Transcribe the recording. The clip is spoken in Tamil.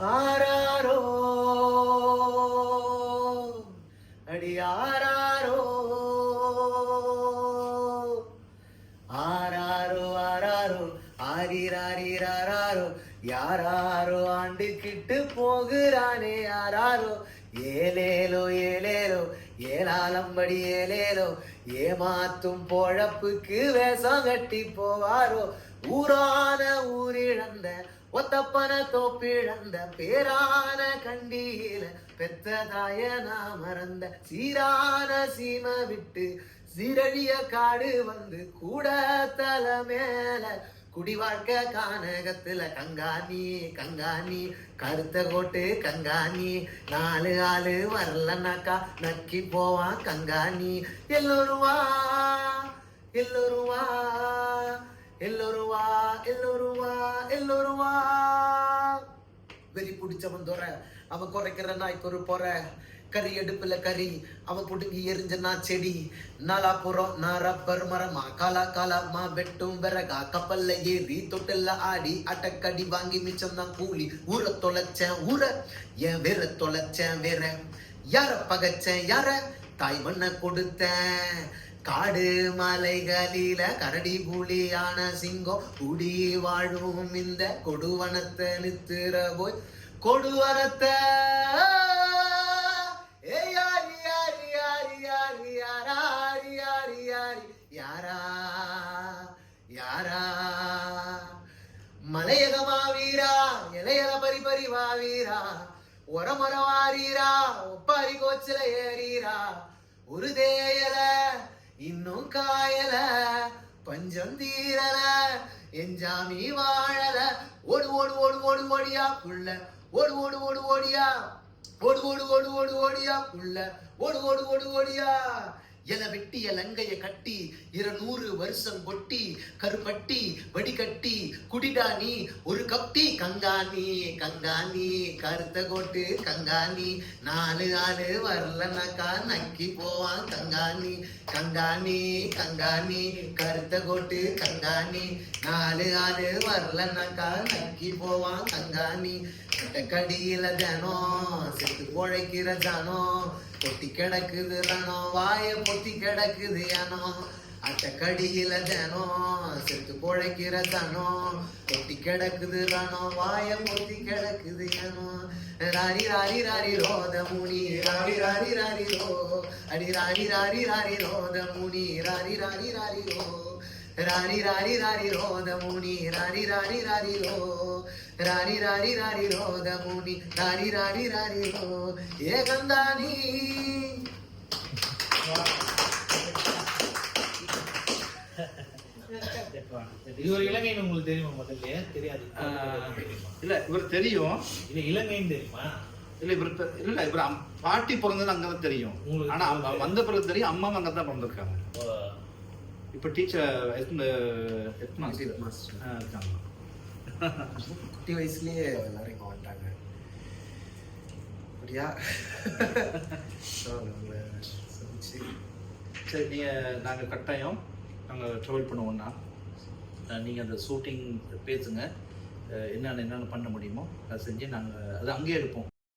ஆராரோ? அடி ஆராரோ? ஆராரோ ஆராரோ? ஆரிராரிராரோ யாராரோ ஆண்டுக்கிட்டு போகிறானே யாராரோ ஏலேலோ ஏலேலோ? ஏலாலம்படி ஏலேலோ? ஏமாத்தும் பொழப்புக்கு வேஷம் கட்டி போவாரோ? ஊரான ஊரிழந்த ஒத்தப்பன தோப்பிழந்த பேரான கண்டியில பெத்ததாய நான் மறந்த சீரான சீம விட்டு சீரழிய காடு வந்து கூட தல மேல குடி வாழ்க்கை கானகத்துல கங்காணி கங்காணி கருத்த கோட்டு கங்காணி நாலு ஆளு வரலனாக்கா நக்கி போவான் கங்காணி எல்லோரும் வா எல்லோரும் வா எல்லோரும் வா எல்லோரும் வா எல்லோரும் வெறி பிடிச்சவன் தோற அவன் குறைக்கிற நாய்க்கு ஒரு பொற. கறி அடுப்புல கறி அவன் புடுங்கி எரிஞ்சனா செடி. நாலாபுரம் நான் ரப்பர் மரமா காலா காலாமா வெட்டும் விறகா. கப்பல்ல ஏறி தொட்டில்ல ஆடி அட்டக்கடி வாங்கி மிச்சம் தான் கூலி. ஊற தொலைச்சேன் ஊற என் வேற தொலைச்சேன் வேற. யார பகைச்சேன் யார? தாய் மண்ண கொடுத்தேன். காடு மலைகளில கரடி புலியான சிங்கம் குடி வாழும் இந்த கொடுவனத்தை நித்திர போய் கொடுவனத்தை. ஏ யாரி யாரி யாரி யாரி யாராரி மலையகமா வீரா இலையக பரி வீரா. ஒரமொர ஒப்பாரி கோச்சில ஏறீரா. ஒரு தேயல இன்னும் காயல பஞ்சம் தீரல எஞ்சாமி வாழல ஓடு ஓடு ஓடு ஓடு ஓடியா புள்ள ஓடு ஓடு ஓடு ஓடியா ஓடு ஓடு ஓடு ஓடு ஓடியா புள்ள ஓடு ஓடு ஓடு ஓடியா எல வெட்டிய லங்கைய கட்டி இருநூறு வருஷம் கொட்டி கருப்பட்டி வடிகட்டி குடிடா ஒரு கப்டி கங்காணி கங்காணி கருத்த கோட்டு கங்காணி நாலு ஆளு வரலனாக்கா நக்கி போவான் கங்காணி கங்காணி கங்காணி கருத்த கோட்டு கங்காணி நாலு ஆளு வரலனாக்கா நக்கி போவான் கங்காணி கடியில ஜனம் செத்து பொழைக்கிற ஜனம் பொத்தி கிடக்குது ரணம் வாய பொத்தி கிடக்குது யானோ அட்டக்கடியில ஜனம் செத்து பொழைக்கிற தனம் கொட்டி கிடக்குது ரணம் வாய பொத்தி கிடக்குது யானோ ராரி ராரி ராரி ரோத முனி ராரி ராரி ராரி ரோ அடி ராரி ராரி ராரி ரோத முனி ராரி ராரி ராரி ரோ ராரி ராரி ராரி ரோத முனி ராரி ராரி ராரி ரோ ராரி ராரி ராரி ரோத முனி ராரி ராரி ராரி ரோ ஏகந்தானி இது ஒரு இலங்கைன்னு உங்களுக்கு தெரியுமா முதல்ல? தெரியாது. இல்ல இவர் தெரியும். இது இலங்கைன்னு தெரியுமா? இல்ல இவர் இல்ல இவர் அம்- பாட்டி பிறந்தது அங்கதான் தெரியும். உங்களுக்கு ஆனா வந்த பிறகு தெரியும் அம்மா அங்க தான் பிறந்திருக்காங்க இப்ப டீச்சர் இருக்காங்க. குட்டி வயசுலயே எல்லாரும் இங்க வந்துட்டாங்க. அப்படியா? சரி நீங்க நாங்க கட்டாயம் நாங்க ட்ராவல் பண்ணுவோம்னா நீங்கள் அந்த ஷூட்டிங் பேசுங்க. என்னென்ன என்னென்ன பண்ண முடியுமோ அதை செஞ்சு நாங்கள் அது அங்கேயே எடுப்போம்.